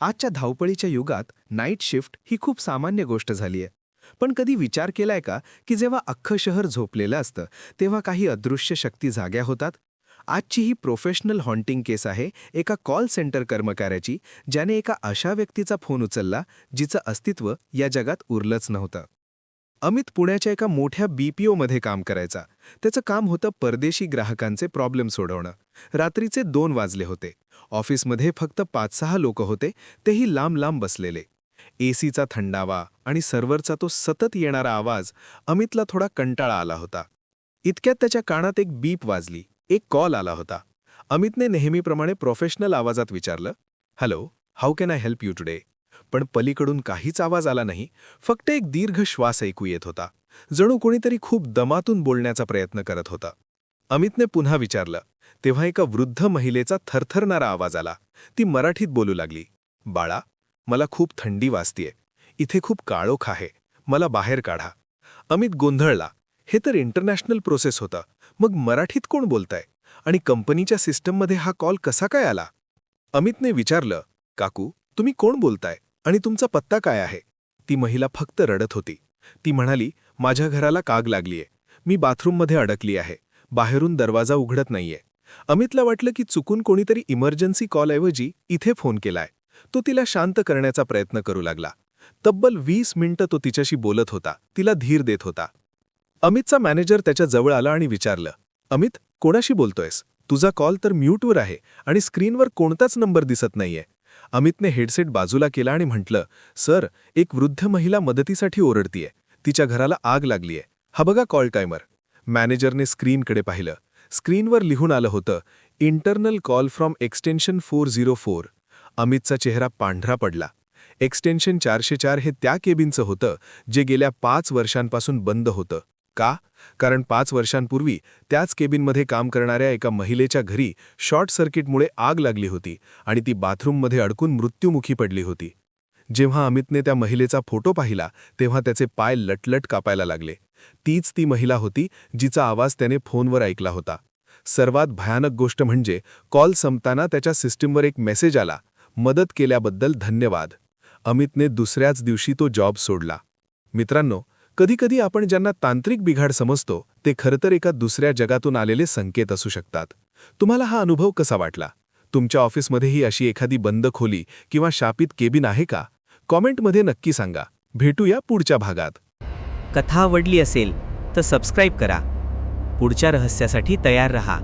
आजच्या धावपळीच्या युगात नाईट शिफ्ट ही खूप सामान्य गोष्ट झाली आहे पण कधी विचार केलाय का की जेव्हा अख्खं शहर झोपलेलं असतं तेव्हा काही अदृश्य शक्ती जाग्या होतात? आजची ही प्रोफेशनल हॉन्टिंग केस आहे एका कॉल सेंटर कर्मचाऱ्याची ज्याने एका अशा व्यक्तीचा फोन उचलला जिचं अस्तित्व या जगात उरलंच नव्हतं. अमित पुण्याच्या एका मोठ्या बीपीओमध्ये काम करायचा. त्याचं काम होतं परदेशी ग्राहकांचे प्रॉब्लेम सोडवणं. रात्रीचे दोन वाजले होते. ऑफिसमध्ये फक्त पाच सहा लोक होते तेही लांब लांब बसलेले एसीचा थंडावा आणि सर्व्हरचा तो सतत येणारा आवाज अमितला थोडा कंटाळा आला होता. इतक्यात त्याच्या कानात एक बीप वाजली. एक कॉल आला होता. अमितने नेहमीप्रमाणे प्रोफेशनल आवाजात विचारलं hello how can I help you today पण पलीकडून काहीच आवाज आला नाही. फक्त एक दीर्घ श्वास ऐकू येत होता. जणू कोणीतरी खूप दमातून बोलण्याचा प्रयत्न करत होता. अमितने पुन्हा विचारलं. तेव्हा एका वृद्ध महिलेचा थरथरणारा आवाज आला. ती मराठीत बोलू लागली. बाळा मला खूप थंडी वाजतीये. इथे खूप काळोख आहे. मला बाहेर काढा. अमित गोंधळला. हे तर इंटरनॅशनल प्रोसेस होतं. मग मराठीत कोण बोलताय? आणि कंपनीच्या सिस्टममध्ये हा कॉल कसा काय आला? अमितने विचारलं. काकू तुम्ही कोण बोलताय? आणि तुमचा पत्ता काय आहे? ती महिला फक्त रडत होती. ती म्हणाली माझ्या घराला काग लागलीये. मी बाथरूममध्ये अडकली आहे. बाहेरून दरवाजा उघडत नाहीये. अमितला वाटलं की चुकून कोणीतरी इमर्जन्सी कॉलऐवजी इथे फोन केलाय. तो तिला शांत करण्याचा प्रयत्न करू लागला. तब्बल वीस मिनिटं तो तिच्याशी बोलत होता. तिला धीर देत होता. अमितचा मॅनेजर त्याच्याजवळ आला आणि विचारलं अमित कोणाशी बोलतोयस? तुझा कॉल तर म्यूटवर आहे आणि स्क्रीनवर कोणताच नंबर दिसत नाहीये. अमितने हेडसेट बाजूला केला आणि म्हटलं सर एक वृद्ध महिला मदतीसाठी ओरडतीये. तिच्या घराला आग लागलीये. हा बघा कॉल टायमर. मॅनेजरने स्क्रीनकडे पाहिलं. स्क्रीनवर लिहून आलं होतं internal call from extension four zero four. अमितचा चेहरा पांढरा पडला. एक्सटेन्शन चारशे चार हे त्या केबिनचं होतं जे गेल्या पाच वर्षांपासून बंद होतं. का? कारण पाच वर्षांपूर्वी त्याच केबिनमध्ये काम करणाऱ्या एका महिलेच्या घरी शॉर्ट सर्किटमुळे आग लागली होती आणि ती बाथरूममध्ये अडकून मृत्युमुखी पडली होती. जेव्हा अमितने त्या महिलेचा फोटो पाहिला तेव्हा त्याचे पाय लटलट कापायला लागले. तीच ती महिला होती जिचा आवाज त्याने फोनवर ऐकला होता. सर्वात भयानक गोष्ट म्हणजे कॉल संपताना त्याच्या सिस्टीमवर एक मेसेज आला. मदत केल्याबद्दल धन्यवाद. अमितने दुसऱ्याच दिवशी तो जॉब सोडला. मित्रांनो कधीकधी आपण ज्यांना तांत्रिक बिघाड समजतो ते खरंतर एका दुसऱ्या जगातून आलेले संकेत असू शकतात. तुम्हाला हा अनुभव कसा वाटला? तुमच्या ऑफिसमध्येही अशी एखादी बंद खोली किंवा शापित केबिन आहे का? कॉमेंटमध्ये नक्की सांगा. भेटूया पुढच्या भागात. कथा आवडली असेल तर सबस्क्राईब करा. पुढच्या रहस्यासाठी तयार रहा.